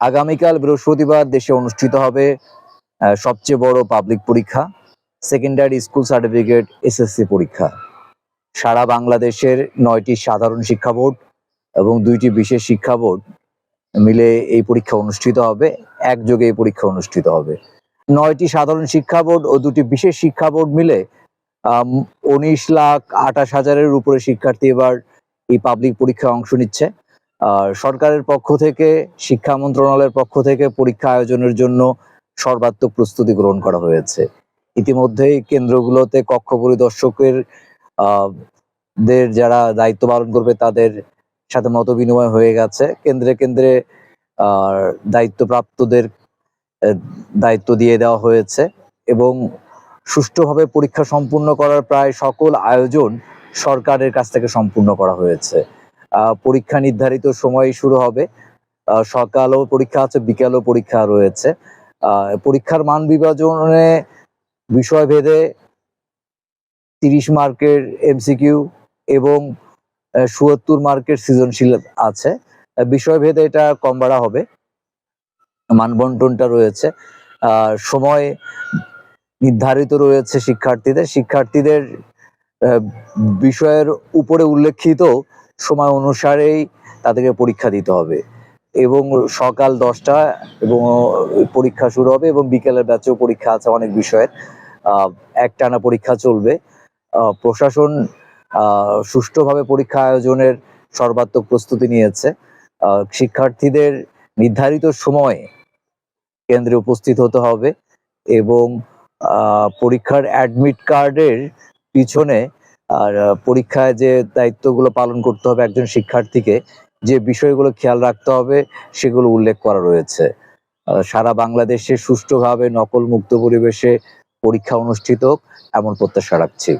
আগামীকাল বৃহস্পতিবার দেশে অনুষ্ঠিত হবে সবচেয়ে বড় পাবলিক পরীক্ষা সেকেন্ডারি স্কুল সার্টিফিকেট এসএসসি পরীক্ষা। সারা বাংলাদেশের নয়টি সাধারণ শিক্ষা বোর্ড এবং দুইটি বিশেষ শিক্ষা বোর্ড মিলে এই পরীক্ষা অনুষ্ঠিত হবে, একযোগে এই পরীক্ষা অনুষ্ঠিত হবে। নয়টি সাধারণ শিক্ষা বোর্ড ও দুটি বিশেষ শিক্ষা বোর্ড মিলে উনিশ লাখ আঠাশ হাজারের উপরে শিক্ষার্থী এবার এই পাবলিক পরীক্ষায় অংশ নিচ্ছে। আর সরকারের পক্ষ থেকে, শিক্ষা মন্ত্রণালয়ের পক্ষ থেকে পরীক্ষা আয়োজনের জন্য সর্বাত্মক প্রস্তুতি গ্রহণ করা হয়েছে। ইতিমধ্যেই কেন্দ্রগুলোতে কক্ষ পরিদর্শকের দের যারা দায়িত্ব পালন করবে তাদের সাথে মত বিনিময় হয়ে গেছে। কেন্দ্রে কেন্দ্রে দায়িত্বপ্রাপ্তদের দায়িত্ব দিয়ে দেওয়া হয়েছে এবং সুষ্ঠুভাবে পরীক্ষা সম্পূর্ণ করার প্রায় সকল আয়োজন সরকারের কাছ থেকে সম্পূর্ণ করা হয়েছে। পরীক্ষা নির্ধারিত সময় শুরু হবে। সকালও পরীক্ষা আছে, বিকালও পরীক্ষা রয়েছে। পরীক্ষার মান বিভাজনে বিষয় ভেদে তিরিশ মার্কের এমসিকিউ এবং সুয়াত্তর মার্কের সৃজনশীল আছে। বিষয় ভেদে এটা কম বাড়া হবে। মানবন্টনটা রয়েছে। সময় নির্ধারিত রয়েছে শিক্ষার্থীদের। শিক্ষার্থীদের বিষয়ের উপরে উল্লেখিত সময় অনুসারেই তাদেরকে পরীক্ষা দিতে হবে। এবং সকাল দশটা এবং পরীক্ষা শুরু হবে এবং বিকেলের ব্যাচেও পরীক্ষা আছে অনেক বিষয়ের। একটানা পরীক্ষা চলবে। প্রশাসন সুষ্ঠুভাবে পরীক্ষা আয়োজনের সর্বাত্মক প্রস্তুতি নিয়েছে। শিক্ষার্থীদের নির্ধারিত সময়ে কেন্দ্রে উপস্থিত হতে হবে এবং পরীক্ষার অ্যাডমিট কার্ডের পিছনে আর পরীক্ষায় যে দায়িত্বগুলো পালন করতে হবে একজন শিক্ষার্থীকে, যে বিষয়গুলো খেয়াল রাখতে হবে সেগুলো উল্লেখ করা রয়েছে। সারা বাংলাদেশে সুষ্ঠুভাবে নকল মুক্ত পরিবেশে পরীক্ষা অনুষ্ঠিত এমন প্রত্যাশা রাখছি।